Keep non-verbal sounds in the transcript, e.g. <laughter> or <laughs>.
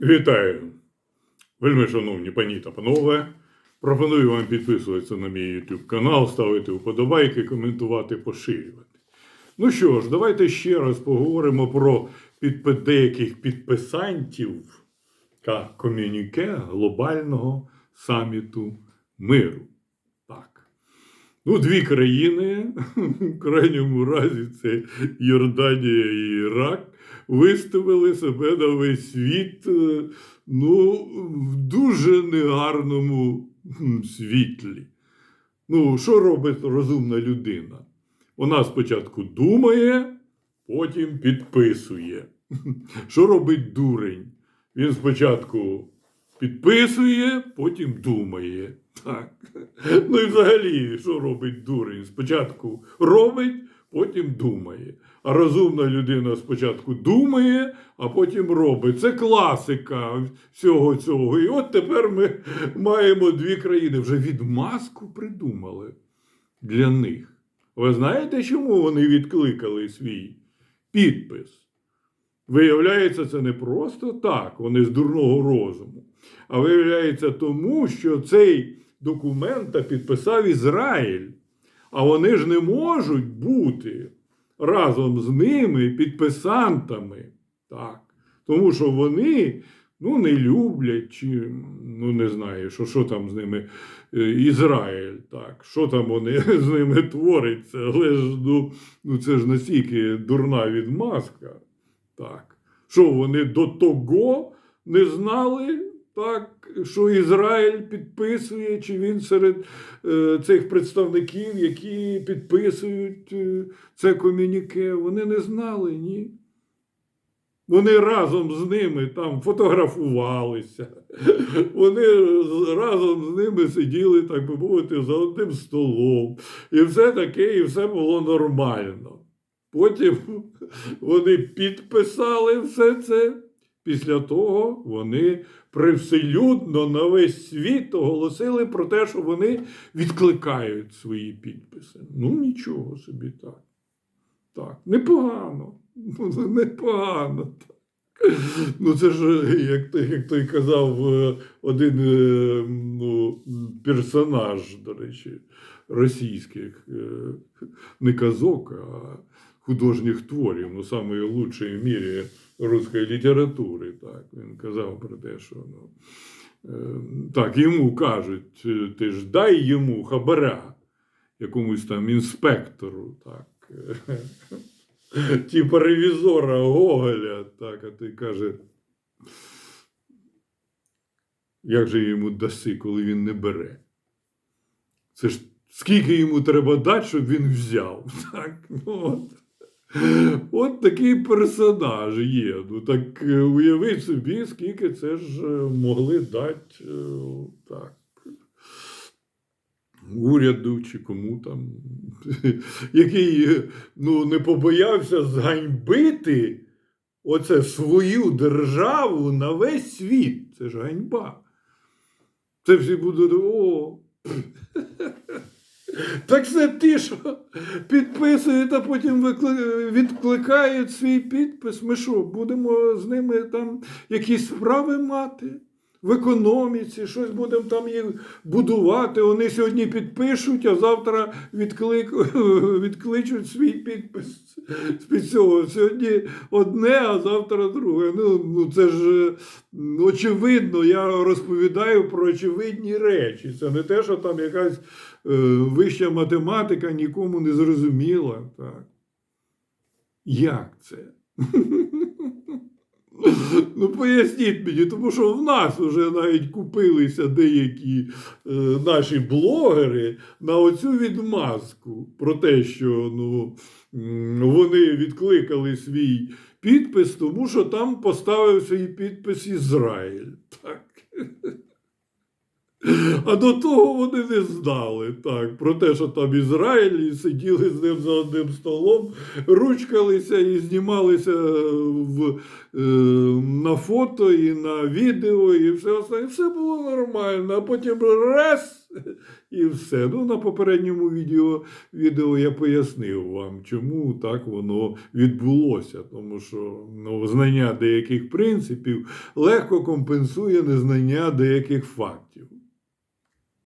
Вітаю, вельми шановні пані та панове. Пропоную вам підписуватися на мій YouTube канал, ставити вподобайки, коментувати, поширювати. Ну що ж, давайте ще раз поговоримо про підпи- деяких підписантів та комюніке глобального саміту миру. Так. Ну, дві країни, <laughs> в крайньому разі це Йорданія і Ірак, виставили себе на весь світ е, ну, в дуже негарному світлі. Ну, що робить розумна людина? Вона спочатку думає, потім підписує. <laughs> Що робить дурень? Він спочатку підписує, потім думає. Так. <laughs> Ну і взагалі, що робить дурень? Спочатку робить, потім думає. А розумна людина спочатку думає, а потім робить. Це класика всього цього. І от тепер ми маємо дві країни. Вже відмазку придумали для них. Ви знаєте, чому вони відкликали свій підпис? Виявляється, це не просто так, вони з дурного розуму. А виявляється тому, що цей документ підписав Ізраїль. А вони ж не можуть бути разом з ними підписантами. Так. Тому що вони ну, не люблять, чи ну не знаю, що, що там з ними е, Ізраїль, так, що там вони <laughs> з ними твориться, але ж ну, ну це ж настільки дурна відмазка. Так. Що вони до того не знали, так, що Ізраїль підписує, чи він серед е, цих представників, які підписують е, це комюніке, вони не знали, ні. Вони разом з ними там фотографувалися, <laughs> вони разом з ними сиділи, так би мовити, за одним столом. І все таке, і все було нормально. Потім <laughs> вони підписали все це. Після того вони привселюдно на весь світ оголосили про те, що вони відкликають свої підписи. Ну, нічого собі так. Так, непогано. Ну, <laughs> непогано. Так. Ну, це ж, як той, як той казав, е, один е, ну, персонаж, до речі, російських, е, не казок, а художніх творів, ну, самої лучшої в мірі руської літератури. Так. Він казав про те, що ну, е, так, йому кажуть, е, ти ж дай йому хабаря, якомусь там інспектору. так. <laughs> Типа ревізора Гоголя, так, а ти каже, як же йому даси, коли він не бере? Це ж скільки йому треба дати, щоб він взяв. <laughs> Так, ну, от. От такий персонаж є. Ну так е, уявіть собі, скільки це ж е, могли дати е, так. Уряду чи кому там, <laughs> який ну, не побоявся зганьбити оце свою державу на весь світ. Це ж ганьба. Це всі будуть о. <laughs> Так це ті, що підписують, а потім відкликають свій підпис. Ми що, будемо з ними там якісь справи мати в економіці, щось будемо там їх будувати. Вони сьогодні підпишуть, а завтра відклик... <laughs> відкличуть свій підпис з-під цього. Сьогодні одне, а завтра друге. Ну, ну це ж очевидно, я розповідаю про очевидні речі. Це не те, що там якась вища математика нікому не зрозуміла. Так. Як це? <laughs> Ну, поясніть мені, тому що в нас вже навіть купилися деякі е, наші блогери на оцю відмазку про те, що ну, вони відкликали свій підпис, тому що там поставив свій підпис Ізраїль. Так. А до того вони не знали так, про те, що там Ізраїль, і сиділи з ним за одним столом, ручкалися і знімалися в, е, на фото і на відео, і все остальне. Все було нормально, а потім раз і все. Ну, на попередньому відео, відео я пояснив вам, чому так воно відбулося. Тому що ну, знання деяких принципів легко компенсує незнання деяких фактів.